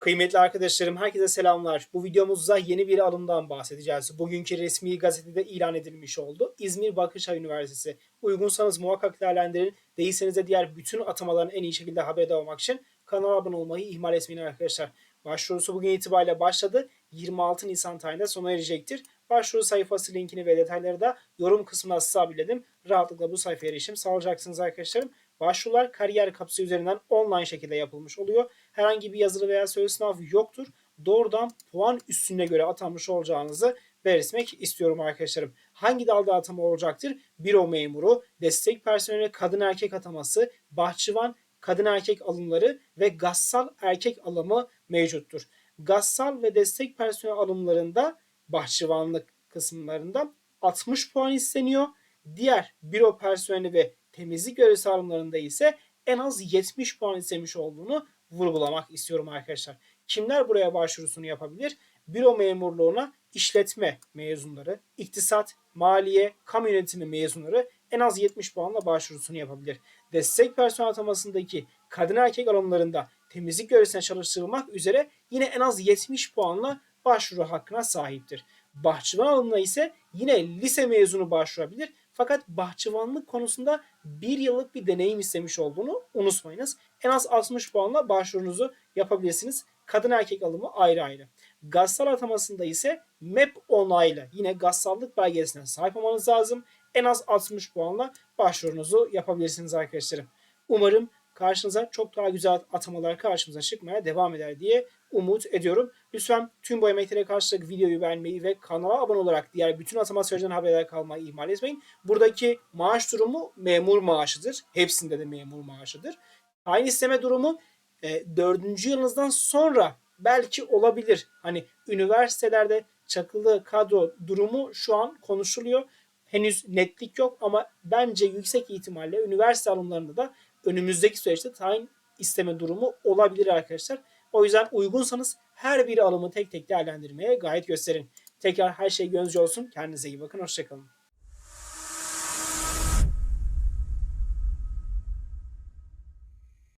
Kıymetli arkadaşlarım herkese selamlar. Bu videomuzda yeni bir alımdan bahsedeceğiz. Bugünkü resmi gazetede ilan edilmiş oldu. İzmir Bakırçay Üniversitesi. Uygunsanız muhakkak değerlendirin. Değilseniz de diğer bütün atamaların en iyi şekilde haberdar olmak için kanala abone olmayı ihmal etmeyin arkadaşlar. Başvurusu bugün itibariyle başladı. 26 Nisan tarihinde sona erecektir. Başvuru sayfası linkini ve detayları da yorum kısmına sabitledim. Rahatlıkla bu sayfaya erişim sağlayacaksınız arkadaşlarım. Başvurular kariyer kapısı üzerinden online şekilde yapılmış oluyor. Herhangi bir yazılı veya sözlü sınav yoktur. Doğrudan puan üstüne göre atanmış olacağınızı belirtmek istiyorum arkadaşlarım. Hangi dalda atama olacaktır? Büro memuru, destek personeli kadın erkek ataması, bahçıvan, kadın erkek alımları ve gassal erkek alımı mevcuttur. Gassal ve destek personel alımlarında bahçıvanlık kısımlarında 60 puan isteniyor. Diğer büro personeli ve temizlik görevlisi alımlarında ise en az 70 puan istemiş olduğunu vurgulamak istiyorum arkadaşlar. Kimler buraya başvurusunu yapabilir? Büro memurluğuna işletme mezunları, iktisat, maliye, kamu yönetimi mezunları en az 70 puanla başvurusunu yapabilir. Destek personel atamasındaki kadın erkek alımlarında temizlik görevlisine çalıştırılmak üzere yine en az 70 puanla başvuru hakkına sahiptir. Bahçıvan alımına ise yine lise mezunu başvurabilir. Fakat bahçıvanlık konusunda bir yıllık bir deneyim istemiş olduğunu unutmayınız. En az 60 puanla başvurunuzu yapabilirsiniz. Kadın erkek alımı ayrı ayrı. Gassal atamasında ise MEP onaylı yine gassallık belgesine sahip olmanız lazım. En az 60 puanla başvurunuzu yapabilirsiniz arkadaşlarım. Umarım karşınıza çok daha güzel atamalar karşımıza çıkmaya devam eder diye umut ediyorum. Lütfen tüm bu emeklere karşılık videoyu beğenmeyi ve kanala abone olarak diğer bütün atama sürecinden haberdar kalmayı ihmal etmeyin. Buradaki maaş durumu memur maaşıdır. Hepsinde de memur maaşıdır. Aynı isteme durumu e, dördüncü yılınızdan sonra belki olabilir. Hani üniversitelerde çakılı kadro durumu şu an konuşuluyor. Henüz netlik yok ama bence yüksek ihtimalle üniversite alımlarında da önümüzdeki süreçte tayin isteme durumu olabilir arkadaşlar. O yüzden uygunsanız her bir alımı tek tek değerlendirmeye gayet gösterin. Tekrar her şey gönlünüzce olsun. Kendinize iyi bakın. Hoşçakalın.